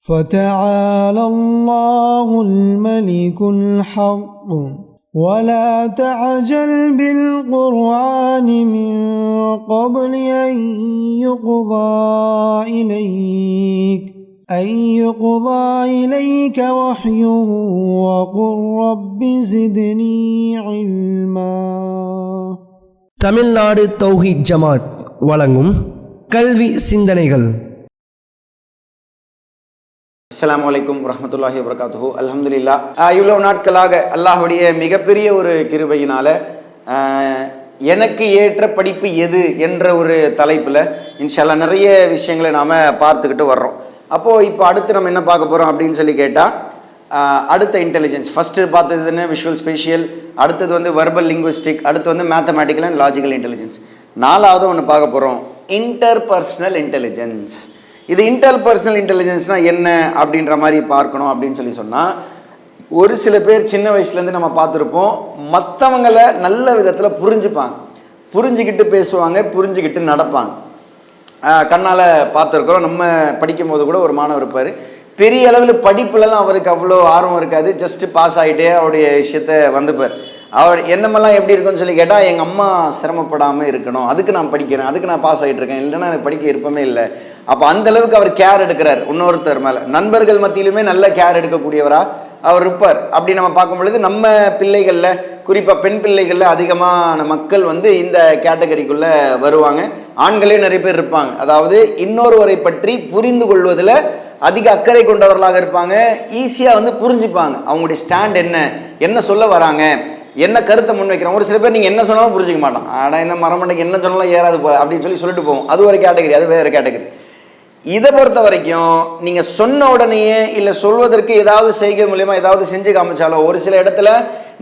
فتعالى الله الملك الحق ولا تعجل بالقرآن من قبل أن يقضى إليك أن يقضى إليك وحيه وقل رب زدني علما தமிழ்நாடு தௌஹீத் ஜமாத் வழங்கும் கல்வி சிந்தனைகள் அஸ்லாம் வலைக்கும் வரமத்துல்லாஹி வபரகாத்துஹு. அலமதுல்லா இவ்வளோ நாட்களாக அல்லாஹுடைய மிகப்பெரிய ஒரு கிருபையினால் எனக்கு ஏற்ற படிப்பு எது என்ற ஒரு தலைப்பில் இன்ஷால்லா நிறைய விஷயங்களை நாம் பார்த்துக்கிட்டு வர்றோம். அப்போது இப்போ அடுத்து நம்ம என்ன பார்க்க போகிறோம் அப்படின்னு சொல்லி கேட்டால் அடுத்த இன்டெலிஜென்ஸ் ஃபஸ்ட்டு பார்த்ததுன்னு விஷுவல் ஸ்பேஷியல் அடுத்தது வந்து வெர்பல் லிங்குவிஸ்டிக் அடுத்து வந்து மேத்தமேட்டிக்கல் அண்ட் லாஜிக்கல் இன்டெலிஜென்ஸ் நாலாவது ஒன்று பார்க்க போகிறோம் இன்டர்பர்ஸ்னல் இன்டெலிஜென்ஸ் இது இன்டர் பர்சனல் இன்டெலிஜென்ஸ்னால் என்ன அப்படின்ற மாதிரி பார்க்கணும் அப்படின்னு சொல்லி சொன்னால் ஒரு சில பேர் சின்ன வயசுலேருந்து நம்ம பார்த்துருப்போம் மற்றவங்களை நல்ல விதத்தில் புரிஞ்சுப்பாங்க. புரிஞ்சுக்கிட்டு பேசுவாங்க புரிஞ்சுக்கிட்டு நடப்பாங்க. கண்ணால் பார்த்துருக்குறோம். நம்ம படிக்கும் போது கூட ஒரு மாணவர் இருப்பார். பெரிய அளவில் படிப்புலலாம் அவருக்கு அவ்வளோ ஆர்வம் இருக்காது. ஜஸ்ட்டு பாஸ் ஆகிட்டே அவருடைய விஷயத்த வந்துப்பார். அவர் என்னமெல்லாம் எப்படி இருக்குன்னு சொல்லி கேட்டால் எங்கள் அம்மா சிரமப்படாமல் இருக்கணும். அதுக்கு நான் படிக்கிறேன். அதுக்கு நான் பாஸ் ஆகிட்டு இருக்கேன். இல்லைன்னா எனக்கு படிக்க விருப்பமே இல்லை. அப்போ அந்த அளவுக்கு அவர் கேர் எடுக்கிறார். இன்னொருத்தர் மேலே. நண்பர்கள் மத்தியிலுமே நல்ல கேர் எடுக்கக்கூடியவரா அவர் இருப்பார். அப்படி நம்ம பார்க்கும் பொழுது நம்ம பிள்ளைகளில் குறிப்பாக பெண் பிள்ளைகளில் அதிகமான மக்கள் வந்து இந்த கேட்டகரிக்குள்ளே வருவாங்க. ஆண்களே நிறைய பேர் இருப்பாங்க. அதாவது இன்னொருவரை பற்றி புரிந்து கொள்வதில் அதிக அக்கறை கொண்டவர்களாக இருப்பாங்க. ஈஸியாக வந்து புரிஞ்சுப்பாங்க. அவங்களுடைய ஸ்டாண்ட் என்ன? என்ன சொல்ல வராங்க? என்ன கருத்தை முன்வைக்கிறாங்க ஒரு சில பேர் நீங்கள் என்ன சொன்னாலும் புரிஞ்சிக்க மாட்டோம் ஆனால் இந்த மரமண்டைக்கு என்ன சொன்னாலும் ஏறாது போகிற அப்படின்னு சொல்லி சொல்லிட்டு போவோம். அது ஒரு கேட்டகரி அது வேறு கேட்டகரி இதை பொறுத்த வரைக்கும் நீங்கள் சொன்ன உடனேயே இல்லை சொல்வதற்கு ஏதாவது செய்கை மூலயமா ஏதாவது செஞ்சு காமிச்சாலோ ஒரு சில இடத்துல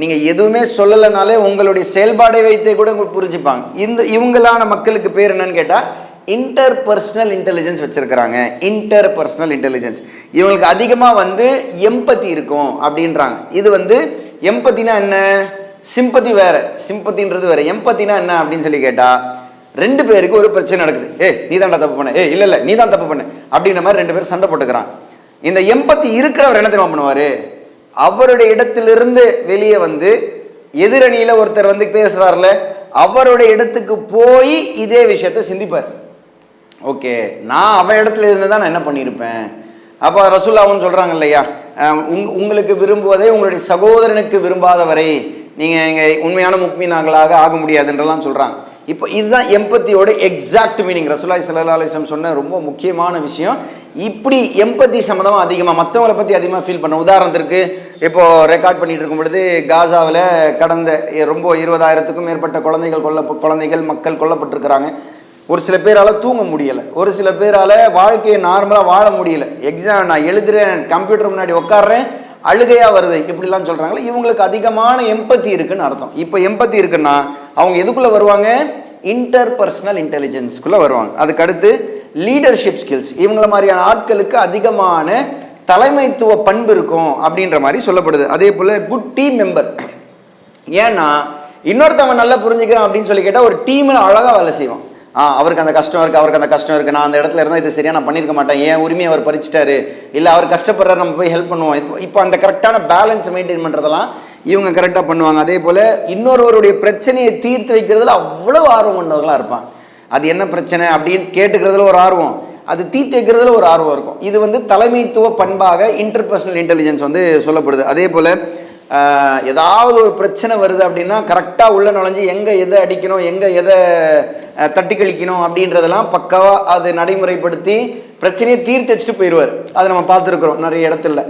நீங்கள் எதுவுமே சொல்லலைனாலே உங்களுடைய செயல்பாடை வைத்தே கூட உங்களுக்கு புரிஞ்சுப்பாங்க. இந்த இவங்களான மக்களுக்கு பேர் என்னன்னு கேட்டால் இன்டர் பர்சனல் இன்டெலிஜென்ஸ் வச்சுருக்கிறாங்க. இன்டர் பர்சனல் இன்டெலிஜென்ஸ் இவங்களுக்கு அதிகமாக வந்து எம்பத்தி இருக்கும் அப்படின்றாங்க. இது வந்து எம்பத்தினா என்ன? சிம்பத்தி வேறு. சிம்பத்தின்றது வேறு. எம்பத்தினா என்ன அப்படின்னு சொல்லி கேட்டால் ரெண்டு பேருக்கு ஒரு பிரச்சனை நடக்குது. ஏ நீ தான்டா தப்பு பண்ண. ஏ இல்லை இல்லை நீ தான் தப்பு பண்ண. அப்படின்ற மாதிரி ரெண்டு பேரும் சண்டை போட்டுக்கிறான். இந்த எம்பத்தி இருக்கிறவர் என்ன தெரியுமா பண்ணுவார்? அவருடைய இடத்திலிருந்து வெளியே வந்து எதிரணியில் ஒருத்தர் வந்து பேசுகிறார்ல அவருடைய இடத்துக்கு போய் இதே விஷயத்த சிந்திப்பார். ஓகே நான் அவன் இடத்துல இருந்து தான் நான் என்ன பண்ணியிருப்பேன்? அப்போ ரசூல்லாவும் சொல்கிறாங்க இல்லையா? உங் உங்களுக்கு விரும்புவதை உங்களுடைய சகோதரனுக்கு விரும்பாதவரை நீங்கள் எங்கள் உண்மையான முக்மீனாகளாக ஆக முடியாதுன்றலாம் சொல்கிறாங்க இப்போ இதுதான் எம்பத்தியோட எக்ஸாக்ட் மீனிங் ரசூலாய் சல்லா அலிஸ்லம் சொன்ன ரொம்ப முக்கியமான விஷயம். இப்படி எம்பத்தி சம்மந்தமாக அதிகமாக மற்றவங்களை பற்றி அதிகமாக ஃபீல் பண்ண உதாரணத்திற்கு இப்போது ரெக்கார்ட் பண்ணிட்டு இருக்கும் பொழுது காசாவில் கடந்த ரொம்ப இருபதாயிரத்துக்கும் மேற்பட்ட குழந்தைகள் கொல்ல குழந்தைகள் மக்கள் கொல்லப்பட்டிருக்கிறாங்க. ஒரு சில பேரால் தூங்க முடியலை. ஒரு சில பேரால் வாழ்க்கையை நார்மலாக வாழ முடியல. எக்ஸாம் நான் எழுதுறேன் கம்ப்யூட்டர் முன்னாடி உட்காடுறேன் அழுகையாக வருது. இப்படிலாம் சொல்கிறாங்களே இவங்களுக்கு அதிகமான எம்பத்தி இருக்குன்னு அர்த்தம். இப்போ எம்பத்தி இருக்குன்னா அவங்க எதுக்குள்ளே வருவாங்க? இன்டர் பர்சனல் இன்டெலிஜென்ஸ்க்குள்ளே வருவாங்க. அதுக்கடுத்து லீடர்ஷிப் ஸ்கில்ஸ் இவங்கள மாதிரியான ஆட்களுக்கு அதிகமான தலைமைத்துவ பண்பு இருக்கும் அப்படின்ற மாதிரி சொல்லப்படுது. அதே போல் குட் டீம் மெம்பர் ஏன்னா இன்னொருத்தவன் நல்லா புரிஞ்சுக்கிறான் அப்படின்னு சொல்லி கேட்டால் ஒரு டீமில் அழகாக வேலை செய்வான். அவருக்கு அந்த கஷ்டம் இருக்குது அவருக்கு அந்த கஷ்டம் இருக்குது நான் அந்த இடத்துல இருந்தால் இது சரியாக நான் பண்ணியிருக்க மாட்டேன். ஏன் உரிமையை அவர் பறிச்சிட்டாரு. இல்லை அவர் கஷ்டப்படுறாரு நம்ம போய் ஹெல்ப் பண்ணுவோம். இப்போ- இப்போ அந்த கரெக்டான பேலன்ஸ் மெயின்டைன் பண்ணுறதெல்லாம் இவங்க கரெக்டாக பண்ணுவாங்க. அதே போல் இன்னொருவருடைய பிரச்சனையை தீர்த்து வைக்கிறதுல அவ்வளோ ஆர்வம் கொண்டவர்களாக இருப்பான். அது என்ன பிரச்சனை அப்படின்னு கேட்டுக்கிறதுல ஒரு ஆர்வம். அது தீர்த்து வைக்கிறதுல ஒரு ஆர்வம் இருக்கும். இது வந்து தலைமைத்துவ பண்பாக இன்டர்பர்சனல் இன்டெலிஜென்ஸ் வந்து சொல்லப்படுது. அதே போல் ஏதாவது ஒரு பிரச்சனை வருது அப்படின்னா கரெக்டாக உள்ள நுழைஞ்சு எங்கே எதை அடிக்கணும் எங்கே எதை தட்டி கழிக்கணும் அப்படின்றதெல்லாம் பக்காவாக அது நடைமுறைப்படுத்தி பிரச்சனையை தீர்த்து வச்சுட்டு போயிடுவார். அதை நம்ம பார்த்துருக்குறோம் நிறைய இடத்துல.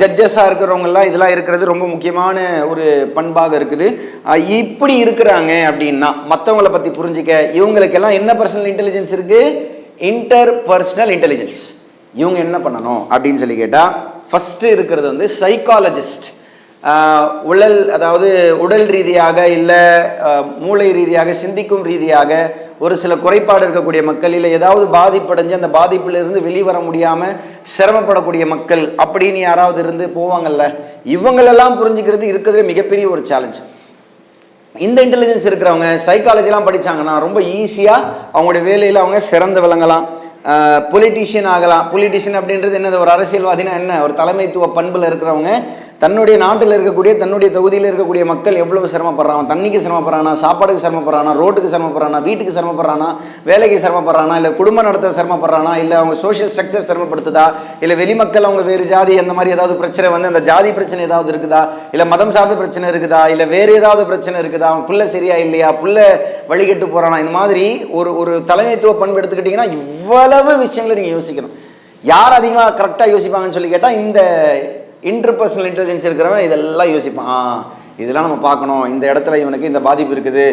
ஜட்ஜஸாக இருக்கிறவங்கெல்லாம் இதெல்லாம் இருக்கிறது ரொம்ப முக்கியமான ஒரு பண்பாக இருக்குது. இப்படி இருக்கிறாங்க அப்படின்னா மற்றவங்களை பற்றி புரிஞ்சிக்க இவங்களுக்கெல்லாம் என்ன பர்சனல் இன்டெலிஜென்ஸ் இருக்குது இன்டர் பர்சனல் இன்டெலிஜென்ஸ் இவங்க என்ன பண்ணணும் அப்படின்னு சொல்லி கேட்டால் ஃபஸ்ட்டு இருக்கிறது வந்து சைக்காலஜிஸ்ட் உடல் அதாவது உடல் ரீதியாக இல்லை மூளை ரீதியாக சிந்திக்கும் ரீதியாக ஒரு சில குறைபாடு இருக்கக்கூடிய மக்கள் இல்லை ஏதாவது பாதிப்படைஞ்சு அந்த பாதிப்பிலிருந்து வெளிவர முடியாமல் சிரமப்படக்கூடிய மக்கள் அப்படின்னு யாராவது இருந்து போவாங்கல்ல இவங்களெல்லாம் புரிஞ்சுக்கிறது இருக்கிறதுல மிகப்பெரிய ஒரு சேலஞ்ச் இந்த இன்டெலிஜென்ஸ் இருக்கிறவங்க சைக்காலஜிலாம் படிச்சாங்கன்னா ரொம்ப ஈஸியாக அவங்களுடைய வேலையில் அவங்க சிறந்து விளங்கலாம். பொலிட்டீஷியன் ஆகலாம். பொலிட்டீஷியன் அப்படின்றது என்னது? ஒரு அரசியல்வாதினா என்ன? ஒரு தலைமைத்துவ பண்பில் இருக்கிறவங்க தன்னுடைய நாட்டில் இருக்கக்கூடிய தன்னுடைய தொகுதியில் இருக்கக்கூடிய மக்கள் எவ்வளவு சிரமப்படுறான் தண்ணிக்கு சிரமப்படுறானா? சாப்பாடுக்கு சிரமப்படுறானா? ரோட்டுக்கு சிரமப்படுறானா? வீட்டுக்கு சிரமப்படுறானா? வேலைக்கு சிரமப்படுறானா? இல்லை குடும்பம் நடத்த சிரமப்படுறானா? இல்லை அவங்க சோஷியல் ஸ்ட்ரக்சர் சிரமப்படுத்துதா? இல்லை வெளிமக்கள் அவங்க வேறு ஜாதி அந்த மாதிரி ஏதாவது பிரச்சனை வந்து அந்த ஜாதி பிரச்சனை ஏதாவது இருக்குதா? இல்லை மதம் சார்ந்த பிரச்சனை இருக்குதா? இல்லை வேறு ஏதாவது பிரச்சனை இருக்குதா? அவன் புள்ள சரியா இல்லையா? புள்ள வழிகட்டு போறானா? இந்த மாதிரி ஒரு ஒரு தலைமைத்துவ பண்பு எடுத்துக்கிட்டிங்கன்னா இவ்வளவு விஷயங்களை நீங்கள் யோசிக்கணும். யார் அதிகமாக கரெக்டாக யோசிப்பாங்கன்னு சொல்லி கேட்டால் இந்த இன்டர்பர்சனல் இன்டெலிஜென்ஸ் இருக்கிறவன் இதெல்லாம் யோசிப்பான். இதெல்லாம் நம்ம பார்க்கணும். இந்த இடத்துல இவனுக்கு இந்த பாதிப்பு இருக்குது.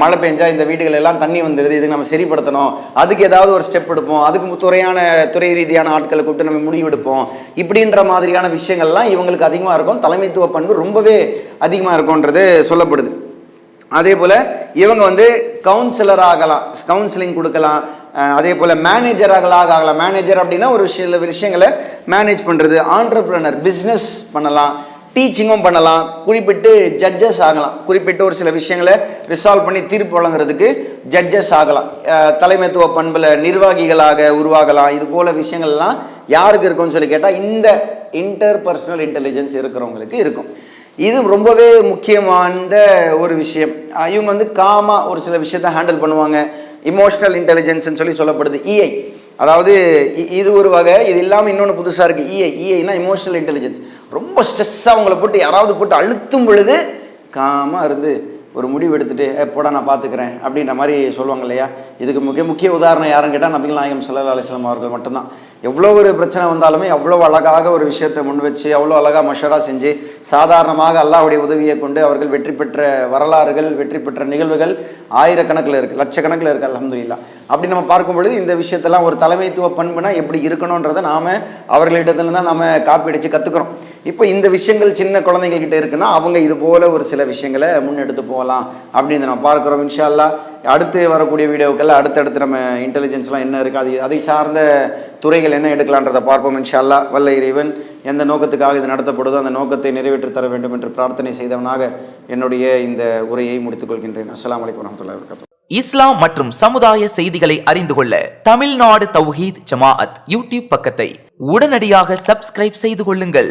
மழை பெஞ்சா இந்த வீடுகள் எல்லாம் தண்ணி வந்துடுது இதுக்கு நம்ம சரிப்படுத்தணும். அதுக்கு ஏதாவது ஒரு ஸ்டெப் எடுப்போம். அதுக்கு துறையான துறை ரீதியான ஆட்களை கூப்பிட்டு நம்ம முடிவெடுப்போம் இப்படின்ற மாதிரியான விஷயங்கள்லாம் இவங்களுக்கு அதிகமாக இருக்கும். தலைமைத்துவ பண்பு ரொம்பவே அதிகமாக இருக்கும்ன்றது சொல்லப்படுது. அதே போல் இவங்க வந்து கவுன்சிலர் ஆகலாம். கவுன்சிலிங் கொடுக்கலாம். அதே போல் மேனேஜராகலாக ஆகலாம் மேனேஜர் அப்படின்னா ஒரு சில விஷயங்களை மேனேஜ் பண்ணுறது ஆண்டர்பிரனர் பிஸ்னஸ் பண்ணலாம் டீச்சிங்கும் பண்ணலாம். குறிப்பிட்டு ஜட்ஜஸ் ஆகலாம். குறிப்பிட்டு ஒரு சில விஷயங்களை ரிசால்வ் பண்ணி தீர்ப்பு வழங்குறதுக்கு ஜட்ஜஸ் ஆகலாம். தலைமைத்துவ பண்பில் நிர்வாகிகளாக உருவாகலாம். இது போல விஷயங்கள்லாம் யாருக்கு இருக்கும்னு சொல்லி கேட்டால் இந்த இன்டர் பர்சனல் இன்டெலிஜென்ஸ் இருக்கிறவங்களுக்கு இருக்கும். இது ரொம்பவே முக்கியமான ஒரு விஷயம். இவங்க வந்து காமாக ஒரு சில விஷயத்தை ஹேண்டில் பண்ணுவாங்க. இமோஷனல் இன்டெலிஜென்ஸ்னு சொல்லி சொல்லப்படுது. இஐ அதாவது இ- இது ஒரு வகை இது இல்லாமல் இன்னொன்று புதுசாக இருக்குது இஐ இஐனா இமோஷனல் இன்டெலிஜென்ஸ் ரொம்ப ஸ்ட்ரெஸ்ஸாக அவங்கள போட்டு யாராவது போட்டு அழுத்தும் பொழுது காமாக இருந்து ஒரு முடிவு எடுத்துட்டு எப்போடா போடா நான் பார்த்துக்கிறேன் அப்படின்ற மாதிரி சொல்லுவாங்க இல்லையா? இதுக்கு மிக முக்கிய உதாரணம் யாருன்னு கேட்டால் நபிகள் நாயகம் சல்லா அலிஸ்லாம் அவர்கள் மட்டும்தான். எவ்வளோ ஒரு பிரச்சனை வந்தாலுமே அவ்வளோ அழகாக ஒரு விஷயத்தை முன் வச்சு அவ்வளோ அழகாக மஷரா செஞ்சு சாதாரணமாக அல்லாவுடைய உதவியை கொண்டு அவர்கள் வெற்றி பெற்ற வரலாறுகள் வெற்றி பெற்ற நிகழ்வுகள் ஆயிரக்கணக்கில் இருக்குது லட்சக்கணக்கில் இருக்குது அலமதுல்லா அப்படி நம்ம பார்க்கும் பொழுது இந்த விஷயத்தெல்லாம் ஒரு தலைமைத்துவ பண்புனா எப்படி இருக்கணுன்றதை நாம் அவர்களிடத்துல தான் நம்ம காப்பி அடித்து கற்றுக்குறோம் இப்போ இந்த விஷயங்கள் சின்ன குழந்தைங்கக்கிட்ட இருக்குன்னா அவங்க இது போல ஒரு சில விஷயங்களை முன்னெடுத்து போகலாம் அப்படின்னு நம்ம பார்க்குறோம் இன்ஷால்லா. அடுத்து வரக்கூடிய வீடியோக்கள் அடுத்தடுத்து நம்ம இன்டெலிஜென்ஸ்லாம் என்ன இருக்குது அது அதை சார்ந்த துறைகள் என்ன எடுக்கலான்றதை பார்ப்போம் இன்ஷா வல்ல இறைவன் எந்த நோக்கத்துக்காக இது நடத்தப்படுதோ அந்த நோக்கத்தை நிறைவேற்றி தர வேண்டும் என்று பிரார்த்தனை செய்தவனாக என்னுடைய இந்த உரையை முடித்துக்கொள்கின்றேன் அஸ்லாம் வலைக்கம் வரமத்துல்லா வரஹ்மத்துல்லாஹி இஸ்லாம் மற்றும் சமுதாய செய்திகளை அறிந்து கொள்ள தமிழ்நாடு தௌஹீத் ஜமாஅத் யூடியூப் பக்கத்தை உடனடியாக சப்ஸ்கிரைப் செய்து கொள்ளுங்கள்.